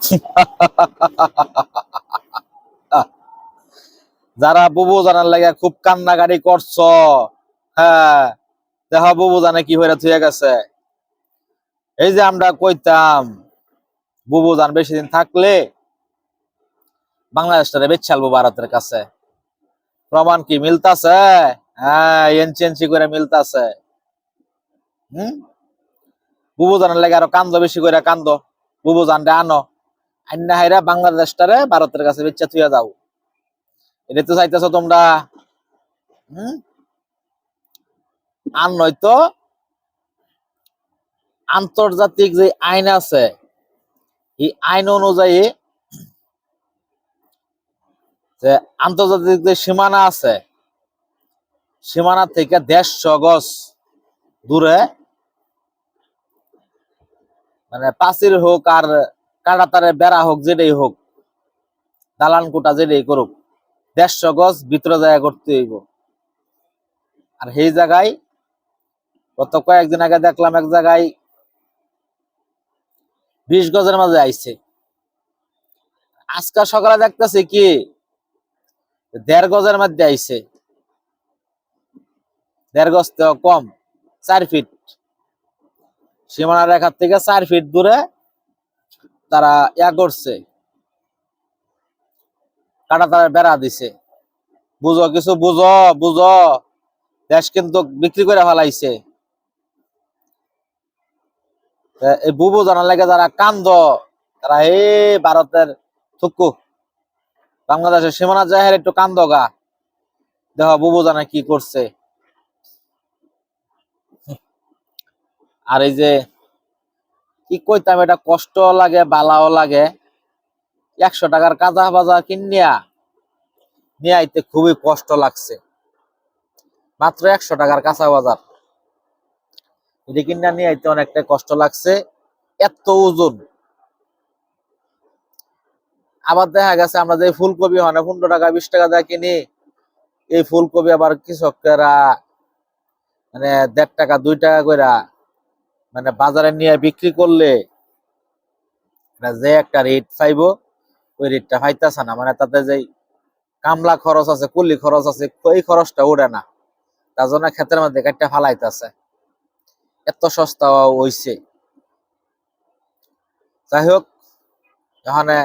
যারা বুবু জানার লাগে খুব কান্নাকারি করছ। হ্যাঁ দেখা বুবু জানে কি হয়ে থুয়ে গেছে। এই যে আমরা কইতাম, বুবু জান বেশি দিন থাকলে বাংলাদেশটারে বেচালবো ভারতের কাছে। প্রমাণ কি মিলতাছে? হ্যাঁ এনচি এনচি করে মিলতাছে। হম? বুবু জানার লাগে আরও কান্দ, বেশি করে কান্দ। বুবু জানরে আনো। আন্না হাইরা বাংলাদেশটারে ভারতের কাছে বেচা থুয়া যাও। এটা তো চাইতেছো তোমরা, হম? আর নয়তো আন্তর্জাতিক যে আইন আছে, এই আইন অনুযায়ী যে আন্তর্জাতিক যে সীমানা আছে, সীমানা থেকে দেড়শো গজ দূরে মানে পাঁচিল হোক আর কাটাতারে বেড়া হোক, যেটাই হোক দালান কোটা যেটাই করুক, দেড়শো গজ ভিতরে জায়গা করতে হইব। আর সেই জায়গায়, গত কয়েকদিন আগে দেখলাম এক জায়গায় বিশ গজের মাঝে আইছে। আজকাল সকালে দেখতেছি কি, দেড় গজের মধ্যে আইছে। দেড় গজ তো কম, চার ফিট। সীমানা রেখার থেকে চার ফিট দূরে তারা ইয়া করছে। কাটা তারা বেড়া দিছে। বুঝো, কিছু বুঝো বুঝো। দেশ কিন্তু বিক্রি করে ফেলাইছে। এই বুবু জানার লাগে যারা কান্দ, তারা হে ভারতের থুকু। বাংলাদেশের সীমানা জাহের একটু কান্দ গা। দেখ বুবু জানা কি করছে। আর এই যে কি কইতাম, এটা কষ্ট লাগে, বালাও লাগে। একশো টাকার কাঁচা বাজা কিনিয়া নিয়ে আইতে খুবই কষ্ট লাগছে। মাত্র একশো টাকার কাঁচা বাজার। এটা কিনা নিয়ে আইতে অনেকটা কষ্ট লাগছে। এত ওজন। আবার দেখা গেছে, আমরা যে ফুলকপি হয় পনেরো টাকা, বিশ টাকা দিয়ে কিনি, এই ফুলকপি আবার কৃষকেরা মানে দেড় টাকা, দুই টাকা কইরা মানে বাজারে নিয়ে বিক্রি করলে যে একটা রেট পাইব, ওই রেটটা পাইতেছে না। মানে তাতে যে কামলা খরচ আছে, কুলি খরচ আছে ওই খরচটা উড়ে না। তার জন্য ক্ষেতের মধ্যে কাটটা ফালাইতেছে। এত সস্তা হইছে। যাই হোক, এখানে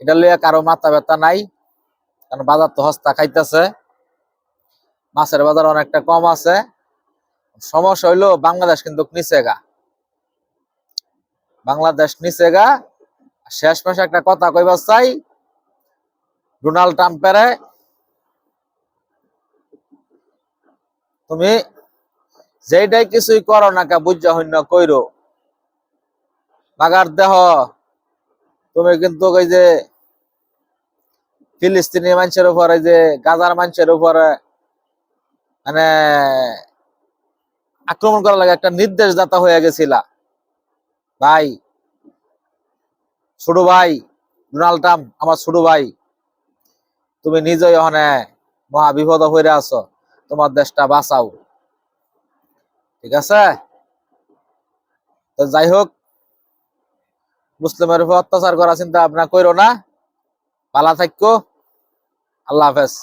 এটা লইয়া কারও মাথা ব্যথা নাই, কারণ বাজার তো হস্তা খাইতেছে। মাছের বাজার অনেকটা কম আছে। সমস্যা হইল বাংলাদেশ কিন্তু নিচে গা। বাংলাদেশ নিচে গা। শেষ মাসে একটা কথা কইবার চাই, ডোনাল্ড ট্রাম্পের তুমি যেটাই কিছুই করো না কা বুঝা হইন কইরো। মাগার দেহ, তুমি কিন্তু ওই যে ফিলিস্তিনি মানুষের উপরে যে গাজার মানুষের উপরে মানে আক্রমণ করার লাগে একটা নির্দেশ দাতা হয়ে গেছিলা। ভাই, ছোট ভাই, ডোনাল্ড ট্রাম্প, আমার ছোট ভাই, তুমি নিজে ওখানে মহা বিপদ হয়ে আছো, তোমার দেশটা বাঁচাও। ঠিক আছে? তো যাই হোক, মুসলিমের উপর অত্যাচার করা চিন্তা ভাবনা করো না। পালা থাকো। আল্লাহ হাফেজ।